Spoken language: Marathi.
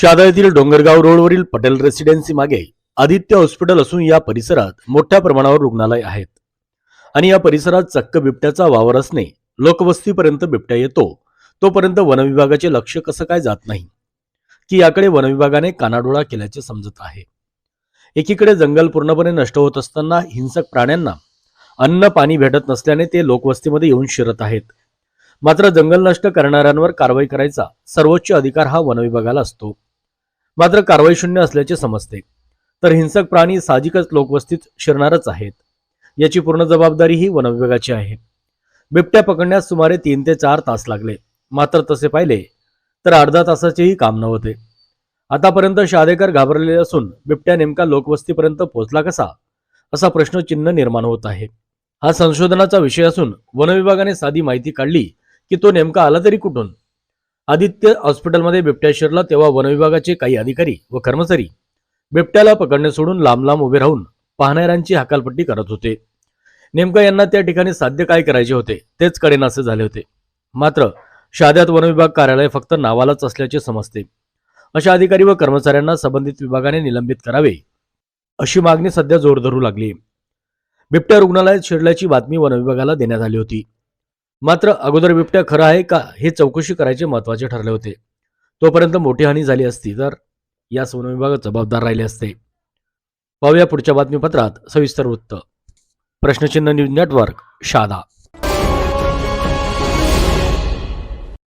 शादा येथील डोंगरगाव रोडवरील पटेल रेसिडेन्सी मागे आदित्य हॉस्पिटल असून या परिसरात मोठ्या प्रमाणावर रुग्णालय आहेत. आणि या परिसरात चक्क बिबट्याचा वावर असणे लोकवस्तीपर्यंत बिबट्या येतो तोपर्यंत वनविभागाचे लक्ष कसं काय जात नाही? की याकडे वनविभागाने कानाडोळा केल्याचे समजत आहे. एकीकडे जंगल पूर्णपणे नष्ट होत असताना हिंसक प्राण्यांना अन्न पाणी भेटत नसल्याने ते लोकवस्तीमध्ये येऊन शिरत आहेत. मात्र जंगल नष्ट करणाऱ्यांवर कारवाई करायचा सर्वोच्च अधिकार हा वनविभागाला असतो. मात्र कारवाई शून्य असल्याचे समजते. तर हिंसक प्राणी साहजिकच लोकवस्तीत शिरणारच आहेत. याची पूर्ण जबाबदारी ही वनविभागाची आहे. बिबट्या पकडण्यास सुमारे तीन ते चार तास लागले. मात्र तसे पाहिले तर अर्धा तासाचेही काम नव्हते. आतापर्यंत शादेकर घाबरलेले असून बिबट्या नेमका लोकवस्तीपर्यंत पोहोचला कसा? असा प्रश्नचिन्ह निर्माण होत आहे. हा संशोधनाचा विषय असून वनविभागाने साधी माहिती काढली की तो नेमका आला तरी कुठून? आदित्य हॉस्पिटलमध्ये बिबट्या शिरला तेव्हा वनविभागाचे काही अधिकारी व कर्मचारी बिबट्याला पकडणे सोडून लांब लांब उभे राहून पाहणाऱ्यांची हकालपट्टी करत होते. नेमकं यांना त्या ठिकाणी साध्य काय करायचे होते तेच कडेनासे झाले होते. मात्र शाद्यात वनविभाग कार्यालय फक्त नावालाच असल्याचे समजते. अशा अधिकारी व कर्मचाऱ्यांना संबंधित विभागाने निलंबित करावे अशी मागणी सध्या जोर धरू लागली. बिबट्या रुग्णालयात शिरल्याची बातमी वनविभागाला देण्यात आली होती. मात्र अगोदर बिबट्या खरं आहे का हे चौकशी करायचे महत्त्वाचे ठरले होते. तोपर्यंत मोठी हानी झाली असती तर यास वनविभाग जबाबदार राहिले असते. पाहूया पुढच्या बातमीपत्रात सविस्तर वृत्त. प्रश्नचिन्ह न्यूज नेटवर्क शादा.